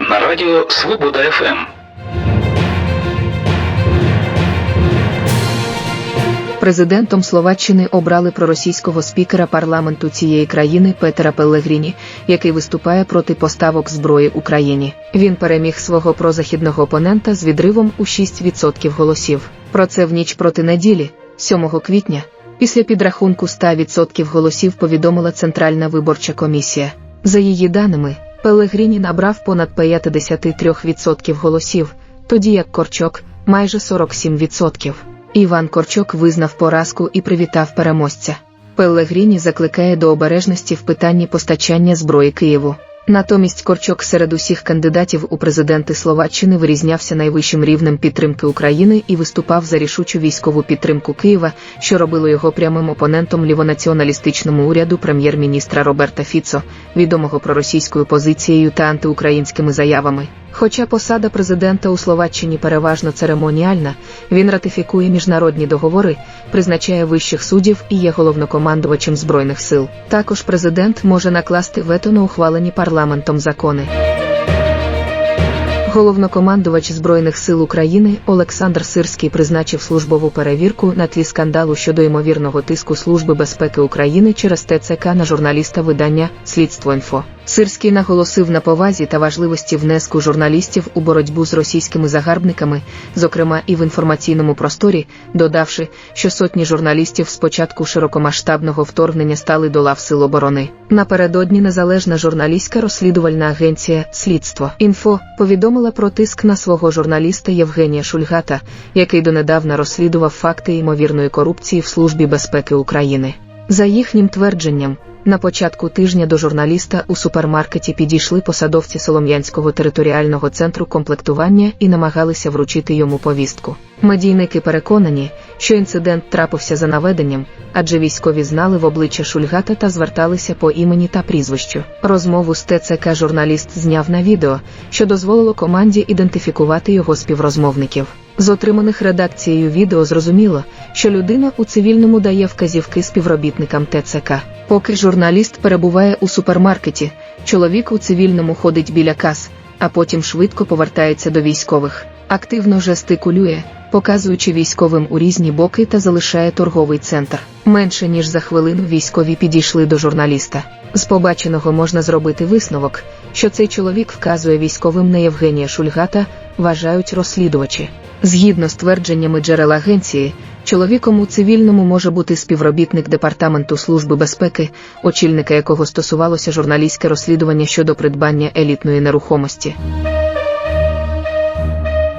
на радіо Свобода. ФМ. Президентом Словаччини обрали проросійського спікера парламенту цієї країни Петера Пеллегріні, який виступає проти поставок зброї Україні. Він переміг свого прозахідного опонента з відривом у 6% голосів. Про це в ніч проти неділі, 7 квітня, після підрахунку 100% голосів повідомила Центральна виборча комісія. За її даними, Пеллегріні набрав понад 53% голосів, тоді як Корчок майже 47%. Іван Корчок визнав поразку і привітав переможця. Пелегріні закликає до обережності в питанні постачання зброї Києву. Натомість Корчок серед усіх кандидатів у президенти Словаччини вирізнявся найвищим рівнем підтримки України і виступав за рішучу військову підтримку Києва, що робило його прямим опонентом лівонаціоналістичному уряду прем'єр-міністра Роберта Фіцо, відомого проросійською позицією та антиукраїнськими заявами. Хоча посада президента у Словаччині переважно церемоніальна, він ратифікує міжнародні договори, призначає вищих суддів і є головнокомандувачем збройних сил. Також президент може накласти вето на ухвалені парламентом закони. Головнокомандувач Збройних сил України Олександр Сирський призначив службову перевірку на тлі скандалу щодо ймовірного тиску Служби безпеки України через ТЦК на журналіста видання Слідство інфо. Сирський наголосив на повазі та важливості внеску журналістів у боротьбу з російськими загарбниками, зокрема і в інформаційному просторі, додавши, що сотні журналістів з початку широкомасштабного вторгнення стали до лав сил оборони. Напередодні незалежна журналістська розслідувальна агенція Слідство інфо повідомила про тиск на свого журналіста Євгенія Шульгата, який донедавна розслідував факти ймовірної корупції в Службі безпеки України. За їхнім твердженням, на початку тижня до журналіста у супермаркеті підійшли посадовці Солом'янського територіального центру комплектування і намагалися вручити йому повістку. Медійники переконані, що інцидент трапився за наведенням, адже військові знали в обличчя Шульгата та зверталися по імені та прізвищу. Розмову з ТЦК журналіст зняв на відео, що дозволило команді ідентифікувати його співрозмовників. З отриманих редакцією відео зрозуміло, що людина у цивільному дає вказівки співробітникам ТЦК. Поки журналіст перебуває у супермаркеті, чоловік у цивільному ходить біля кас, а потім швидко повертається до військових, активно жестикулює, показуючи військовим у різні боки та залишає торговий центр. Менше ніж за хвилину військові підійшли до журналіста. З побаченого можна зробити висновок, що цей чоловік вказує військовим на Євгенія Шульгата, вважають розслідувачі. Згідно з твердженнями джерел агенції, чоловіком у цивільному може бути співробітник Департаменту Служби безпеки, очільника якого стосувалося журналістське розслідування щодо придбання елітної нерухомості.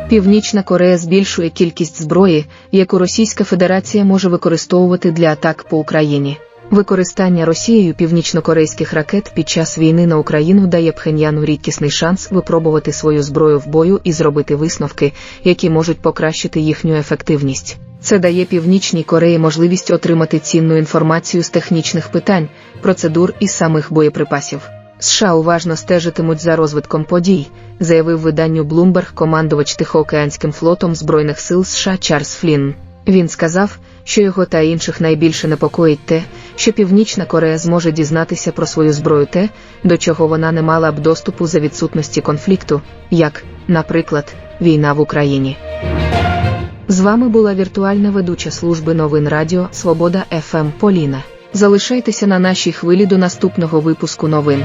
Північна Корея збільшує кількість зброї, яку Російська Федерація може використовувати для атак по Україні. Використання Росією північнокорейських ракет під час війни на Україну дає Пхеньяну рідкісний шанс випробувати свою зброю в бою і зробити висновки, які можуть покращити їхню ефективність. Це дає Північній Кореї можливість отримати цінну інформацію з технічних питань, процедур і самих боєприпасів. США уважно стежитимуть за розвитком подій, заявив виданню Bloomberg командувач Тихоокеанським флотом Збройних сил США Чарльз Флінн. Він сказав, що його та інших найбільше непокоїть те, що Північна Корея зможе дізнатися про свою зброю те, до чого вона не мала б доступу за відсутності конфлікту, як, наприклад, війна в Україні. З вами була віртуальна ведуча служби новин Радіо Свобода ФМ Поліна. Залишайтеся на нашій хвилі до наступного випуску новин.